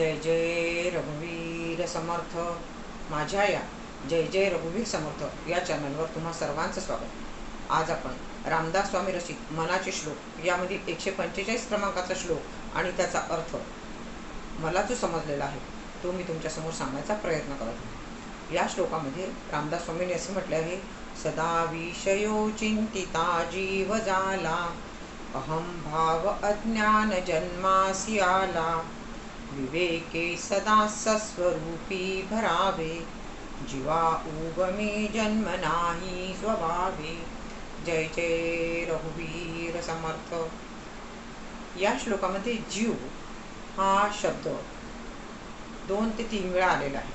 जय जय रघुवीर समर्थ. माझ्या या जय जय रघुवीर समर्थ या चॅनलवर तुम्हा सर्वांचं स्वागत. आज आपण रामदास स्वामी रचित मनाचे श्लोक यामधील एकशे पंचेचाळीस क्रमांकाचा श्लोक आणि त्याचा अर्थ मला जो समजलेला आहे तो मी तुमच्यासमोर सांगण्याचा प्रयत्न करत. या श्लोकामध्ये रामदास स्वामींनी असे म्हटले आहे सदा विषयो चिंतिता जीव झाला अहम भाव अज्ञान जन्मासी आला विवेके सदा सस्वरूपी भरावे। जीवा उगमे जन्म नाही स्वभावे। जय जय रघुवीर समर्थ। या श्लोकामध्ये जीव हा शब्द दोन ते तीन वेळा आलेला आहे.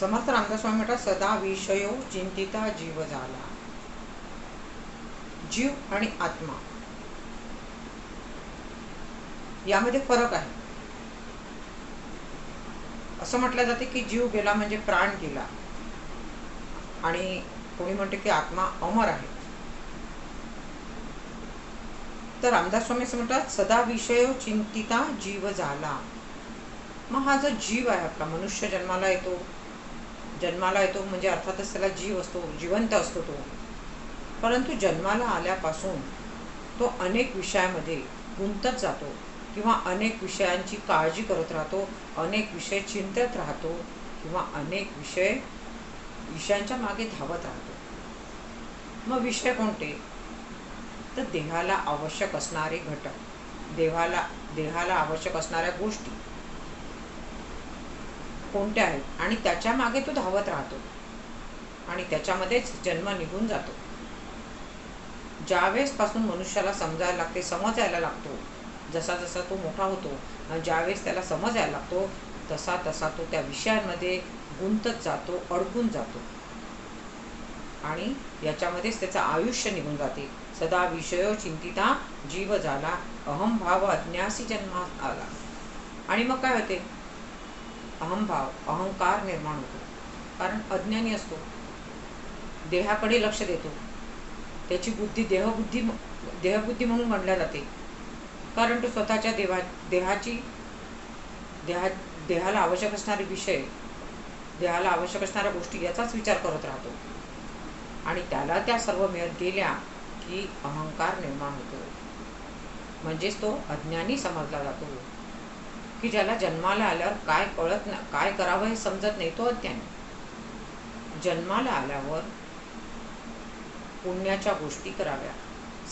समर्थ रामदास स्वामी म्हणतात सदा विषयो चिंतिता जीव झाला. जीव आणि आत्मा यामध्ये फरक आहे. असं म्हटलं जाते की जीव गेला म्हणजे प्राण गेला. आणि कोणी म्हणते की आत्मा अमर आहे. तर रामदास स्वामी असं म्हणतात सदा विषय चिंतिता जीव झाला. मग हा जो जीव आहे आपला मनुष्य जन्माला येतो. जन्माला येतो म्हणजे अर्थातच त्याला जीव असतो जिवंत असतो तो. परंतु जन्माला आल्यापासून तो अनेक विषयामध्ये गुंतत जातो. किंवा अनेक विषयांची काळजी करत राहतो अनेक विषय चिंतत राहतो किंवा अनेक विषय विषयांच्या मागे धावत राहतो. मग विषय कोणते? तर देहाला आवश्यक असणारे घटक देहाला देहाला आवश्यक असणाऱ्या गोष्टी कोणत्या आहेत? आणि त्याच्यामागे तो धावत राहतो आणि त्याच्यामध्येच जन्म निघून जातो. ज्यावेळेस पासून मनुष्याला समजायला लागते समजायला लागतो जसा जसा तो मोठा होतो आणि ज्यावेळेस त्याला समज यायला लागतो तसा तसा तो त्या विषयांमध्ये गुंतत जातो अडकून जातो. आणि याच्यामध्येच त्याचं आयुष्य निघून जाते. सदा विषय चिंतिता जीव झाला अहमभाव अज्ञासी जन्मात आला. आणि मग काय होते? अहमभाव अहंकार निर्माण होतो. कारण अज्ञानी असतो. देहाकडे लक्ष देतो. त्याची बुद्धी देहबुद्धी देहबुद्धी म्हणून म्हणल्या जाते. कारण तो स्वतःच्या देवा देहाची देहा देहाला आवश्यक असणारे विषय देहाला आवश्यक असणाऱ्या गोष्टी याचाच विचार करत राहतो. आणि त्याला त्या सर्व मिळत गेल्या की अहंकार निर्माण होतो. म्हणजेच तो अज्ञानी समजला जातो. की ज्याला जन्माला आल्यावर काय कळत ना काय करावं हे समजत नाही तो अज्ञानी. जन्माला आल्यावर पुण्याच्या गोष्टी कराव्या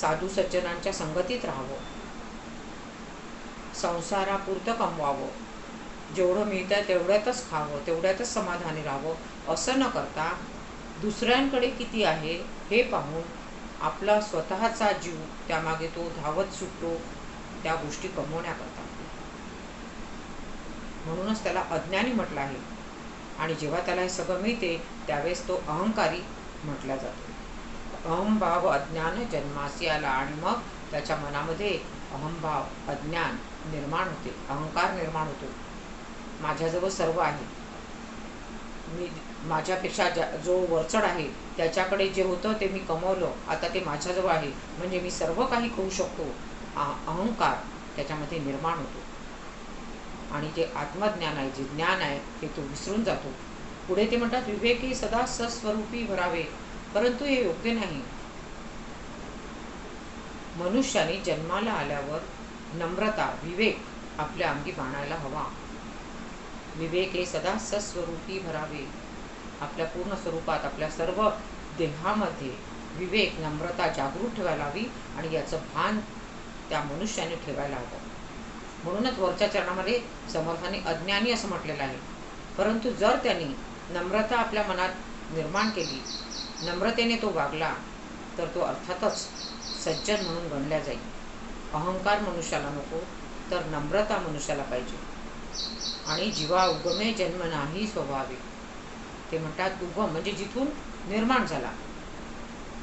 साधू सज्जनांच्या संगतीत राहावं संसारापुरतं कमवावं. जेवढं मिळतं तेवढ्यातच खावं तेवढ्यातच समाधानी राहावं. असं न करता दुसऱ्यांकडे किती आहे हे पाहून आपला स्वतःचा जीव त्यामागे तो धावत सुटतो त्या गोष्टी कमवण्याकरता. म्हणूनच त्याला अज्ञानी म्हटलं आहे. आणि जेव्हा त्याला हे सगळं मिळते त्यावेळेस तो अहंकारी म्हटला जातो. अहंभाव अज्ञान जन्मासी आला आणि मग त्याच्या मनामध्ये अहंभाव अज्ञान निर्माण होते. अहंकार निर्माण होतो. माझ्याजवळ सर्व आहे. मी माझ्यापेक्षा ज्या जो वरचढ आहे त्याच्याकडे जे होतं ते मी कमवलं. आता ते माझ्याजवळ आहे. म्हणजे मी सर्व काही करू शकतो. अहंकार त्याच्यामध्ये निर्माण होतो. आणि जे आत्मज्ञान आहे जे ज्ञान आहे ते तो विसरून जातो. पुढे ते म्हणतात विवेकी सदा सस्वरूपी भरावे. परंतु हे योग्य नाही. मनुष्याने जन्माला आल्यावर नम्रता विवेक आपल्या अंगी बाणायला हवा. विवेक हे सदा सस्वरूपी भरावे. आपल्या पूर्ण स्वरूपात आपल्या सर्व देहामध्ये विवेक नम्रता जागरूक ठेवायला हवी आणि याचं भान त्या मनुष्याने ठेवायला हवं. म्हणूनच वरच्या चरणामध्ये समर्थाने अज्ञानी असं म्हटलेलं आहे. परंतु जर त्यांनी नम्रता आपल्या मनात निर्माण केली नम्रतेने तो वागला तर तो अर्थातच सज्जन म्हणून गणल्या जाईल. अहंकार मनुष्याला नको तर नम्रता मनुष्याला पाहिजे. आणि जीवा उगमे जन्म नाही स्वभावे. ते म्हणतात उगम म्हणजे जिथून निर्माण झाला.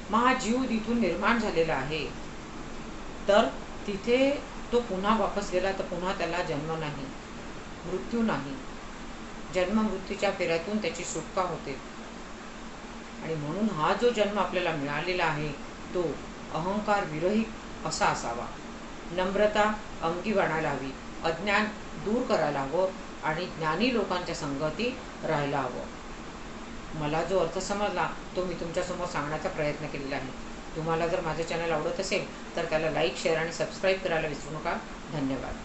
महाजीव तिथून जिथून निर्माण झालेला आहे तर तिथे तो पुन्हा वापस गेला तर पुन्हा त्याला जन्म नाही मृत्यू नाही. जन्म मृत्यूच्या फेऱ्यातून त्याची सुटका होते. आणि म्हणून हा जो जन्म आपल्याला मिळालेला आहे तो अहंकार विरहित असा असावा. नम्रता अंगी बाणायला हवी अज्ञान दूर करायला हवं आणि ज्ञानी लोकांच्या संगती राहायला हवं मला जो अर्थ समजला तो मी तुमच्यासमोर सांगण्याचा प्रयत्न केलेला आहे. तुम्हाला जर माझं चॅनल आवडत असेल तर त्याला लाईक शेअर आणि सबस्क्राईब करायला विसरू नका. धन्यवाद.